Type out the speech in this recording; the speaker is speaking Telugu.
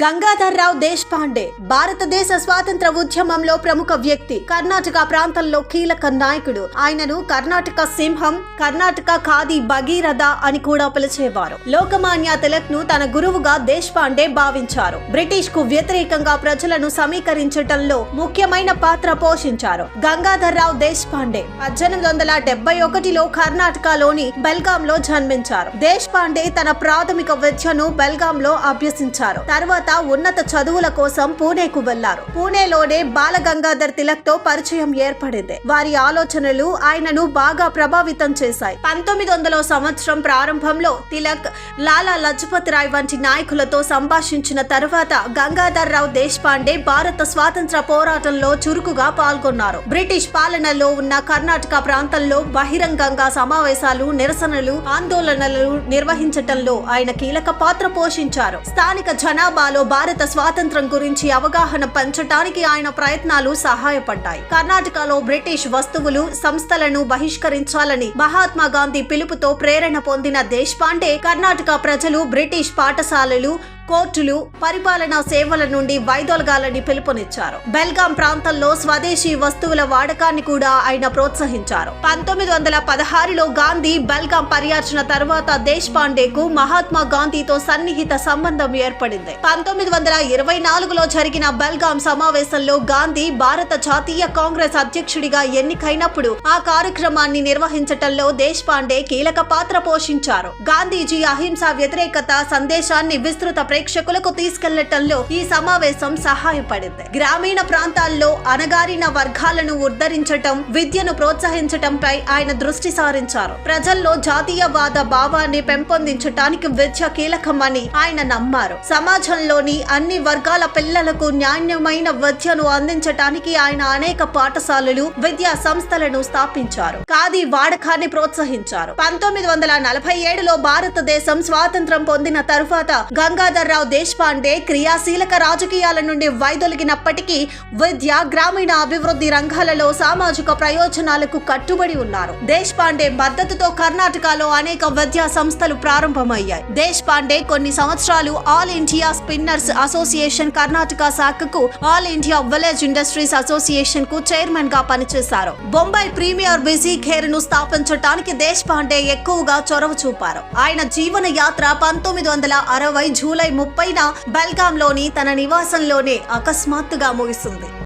గంగాధర్రావు దేశపాండే భారతదేశ స్వాతంత్ర ఉద్యమంలో ప్రముఖ వ్యక్తి కర్ణాటక ప్రాంతంలో కీలక నాయకుడు. ఆయనను కర్ణాటక సింహం కర్ణాటక ఖాదీ భగీరథ అని కూడా పిలిచేవారు. లోకమాన్య తిలక్ను తన గురువుగా దేశపాండే భావించారు. బ్రిటిష్కు వ్యతిరేకంగా ప్రజలను సమీకరించటంలో ముఖ్యమైన పాత్ర పోషించారు. గంగాధర్రావు దేశపాండే పద్దెనిమిది వందల డెబ్బై ఒకటిలో కర్ణాటకలోని బెల్గాంలో జన్మించారు. దేశపాండే తన ప్రాథమిక విద్యను బెల్గాంలో అభ్యసించారు. తర్వాత ఉన్నత చదువుల కోసం పూణేకు వెళ్ళారు. పూణేలోనే బాల గంగాధర్ తిలక్తో పరిచయం ఏర్పడింది. వారి ఆలోచనలు ఆయనను బాగా ప్రభావితం చేశాయి. పంతొమ్మిది వందల సంవత్సరం ప్రారంభంలో తిలక్ లాలా లజపత్ రాయ్ వంటి నాయకులతో సంభాషించిన తర్వాత గంగాధర్ రావు దేశపాండే భారత స్వాతంత్ర పోరాటంలో చురుకుగా పాల్గొన్నారు. బ్రిటిష్ పాలనలో ఉన్న కర్ణాటక ప్రాంతంలో బహిరంగంగా సమావేశాలు నిరసనలు ఆందోళనలు నిర్వహించటంలో ఆయన కీలక పాత్ర పోషించారు. స్థానిక జనాభా జనాభాలో భారత స్వాతంత్రం గురించి అవగాహన పెంచడానికి ఆయన ప్రయత్నాలు సహాయపడ్డాయి. కర్ణాటకలో బ్రిటిష్ వస్తువులు సంస్థలను బహిష్కరించాలని మహాత్మా గాంధీ పిలుపుతో ప్రేరణ పొందిన దేశపాండే కర్ణాటక ప్రజలు బ్రిటిష్ పాఠశాలలు కోర్టులు పరిపాలనా సేవల నుండి వైదొలగాలని పిలుపునిచ్చారు. బెల్గాం ప్రాంతంలో స్వదేశీ వస్తువుల వాడకాన్ని కూడా ఆయన ప్రోత్సహించారు. పంతొమ్మిది వందల పదహారులో గాంధీ బెల్గాం పర్యటన తర్వాత దేశ్ పాండేకు మహాత్మా గాంధీతో సన్నిహిత సంబంధం ఏర్పడింది. పంతొమ్మిది వందల ఇరవై నాలుగులో జరిగిన బెల్గాం సమావేశంలో గాంధీ భారత జాతీయ కాంగ్రెస్ అధ్యక్షుడిగా ఎన్నికైనప్పుడు ఆ కార్యక్రమాన్ని నిర్వహించటంలో దేశ్ పాండే కీలక పాత్ర పోషించారు. గాంధీజీ అహింస వ్యతిరేకత సందేశాన్ని విస్తృత ప్రేక్షకులకు తీసుకెళ్ళటంలో ఈ సమావేశం సహాయపడింది. గ్రామీణ ప్రాంతాల్లో అణగారిన వర్గాలను ఉద్ధరించటం విద్యను ప్రోత్సహించటంపై ఆయన దృష్టి సారించారు. ప్రజల్లో జాతీయవాద భావాన్ని పెంపొందించటానికి విద్య కీలకమని ఆయన నమ్మారు. సమాజంలోని అన్ని వర్గాల పిల్లలకు నాణ్యమైన విద్యను అందించటానికి ఆయన అనేక పాఠశాలలు విద్యా సంస్థలను స్థాపించారు. ఖాదీ వాడకాన్ని ప్రోత్సహించారు. పంతొమ్మిది వందల నలభై ఏడులో భారతదేశం స్వాతంత్రం పొందిన తరువాత గంగాధర్ రావు దేశపాండే క్రియాశీలక రాజకీయాల నుండి వైదొలిగినప్పటికీ విద్య గ్రామీణ అభివృద్ధి రంగాలలో సామాజిక ప్రయోజనాలకు కట్టుబడి ఉన్నారు. దేశపాండే మద్దతుతో కర్ణాటకలో అనేక విద్యా సంస్థలు ప్రారంభమయ్యాయి. దేశపాండే కొన్ని సంవత్సరాలు all India spinners association Karnataka శాఖకు ఆల్ ఇండియా విలేజ్ ఇండస్ట్రీస్ అసోసియేషన్కు చైర్మన్గా పనిచేశారు. బొంబాయి ప్రీమియర్ బిజీ ఖేర్ను స్థాపించడానికి దేశపాండే ఎక్కువగా చొరవ చూపారు. ఆయన జీవన యాత్ర పంతొమ్మిది వందల అరవై జూలై ముప్పైన బెల్గాంలోని తన నివాసంలోనే అకస్మాత్తుగా ముగిసింది.